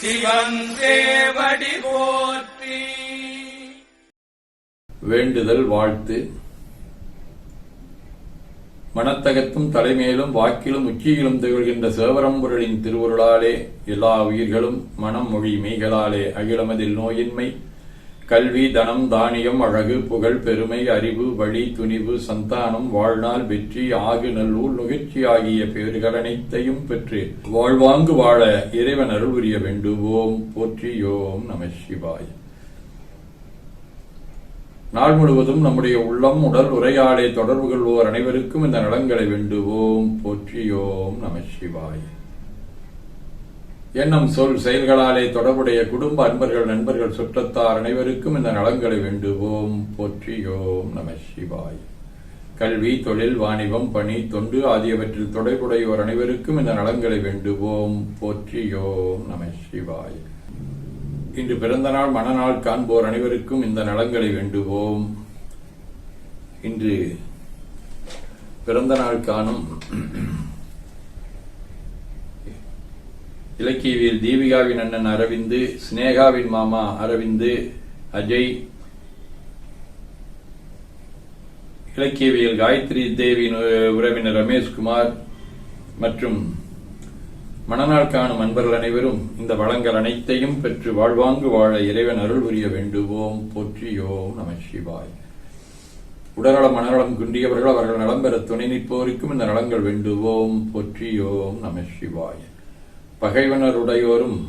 சிவன் போற்றி. வேண்டுதல் வாழ்த்து. மனத்தகத்தும் தலைமையிலும் வாக்கிலும் உச்சியிலும் திகழ்கின்ற சேவரம்பொருளின் திருவருளாலே எல்லா உயிர்களும் மனம் மொழி மெய்களாலே அகிலமதில் நோயின்மை கல்வி தனம் தானியம் அழகு புகழ் பெருமை அறிவு வழி துணிவு சந்தானம் வாழ்நாள் வெற்றி ஆகு நல்லூர் நுகர்ச்சி ஆகிய பேறுகள் அனைத்தையும் பெற்று வாழ்வாங்கு வாழ இறைவன் அருள் புரிய வேண்டுவோம். போற்றியோம் நம சிவாய். நாள் முழுவதும் நம்முடைய உள்ளம் உடல் உரையாடை தொடர்பு கொள்வோர் அனைவருக்கும் இந்த நலங்களை வேண்டுவோம். போற்றியோம் நம சிவாய். எண்ணம் சொல் செயல்களாலே தொடர்புடைய குடும்ப அன்பர்கள் நண்பர்கள் சுற்றத்தார் அனைவருக்கும் இந்த நலன்களை வேண்டுவோம். போற்றியோம் நம சிவாய். கல்வி தொழில் வாணிபம் பணி தொண்டு ஆகியவற்றில் தொடர்புடையோர் அனைவருக்கும் இந்த நலங்களை வேண்டுவோம். போற்றியோம் நம சிவாய். இன்று பிறந்த நாள் மனநாள் காண்போர் அனைவருக்கும் இந்த நலன்களை வேண்டுவோம். இன்று பிறந்த நாள் காணும் இலக்கியவியல் தீபிகாவின் அண்ணன் அரவிந்து சினேகாவின் மாமா அரவிந்து அஜய் இலக்கியவியல் காயத்ரி தேவியின் உ- உறவினர் ரமேஷ்குமார் மற்றும் மணநாள் காணும் அன்பர்கள் அனைவரும் இந்த வளங்கள் அனைத்தையும் பெற்று வாழ்வாங்கு வாழ இறைவன் அருள் புரிய வேண்டுவோம். போற்றியோம் நம சிவாய். உடல்நலம் மனநலம் குன்றியவர்கள் அவர்கள் நலம் பெற துணை நிற்போருக்கும் இந்த நலங்கள் வேண்டுவோம். போற்றியோம் நம சிவாய். பகைவனருடையோரும்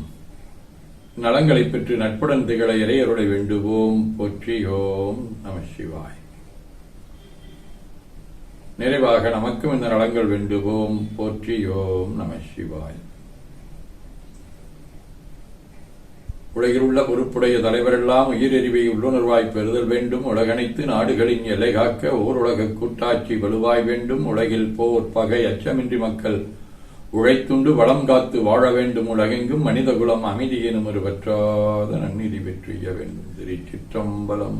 நலங்களை பெற்று நட்புடன் திகழ இறையருடை வேண்டுவோம். போற்றியோம் நம சிவாய். நிறைவாக நமக்கும் இந்த நலங்கள் வேண்டுவோம். போற்றியோம் நம சிவாய். உலகில் உள்ள பொறுப்புடைய தலைவரெல்லாம் உயிரெறிவை உள்ளுணர்வாய் பெறுதல் வேண்டும். உலகனைத்து நாடுகளின் எல்லை காக்க ஓர் உலக கூட்டாட்சி வலுவாய் வேண்டும். உலகில் போர் பகை அச்சமின்றி மக்கள் உழைத்துண்டு வளம் காத்து வாழ வேண்டும் உலகெங்கும் மனித குலம் அமைதி எனும் ஒரு பற்றாத நன்னிதி பெற்றிய வேண்டும் திருச்சிற்றம்பலம்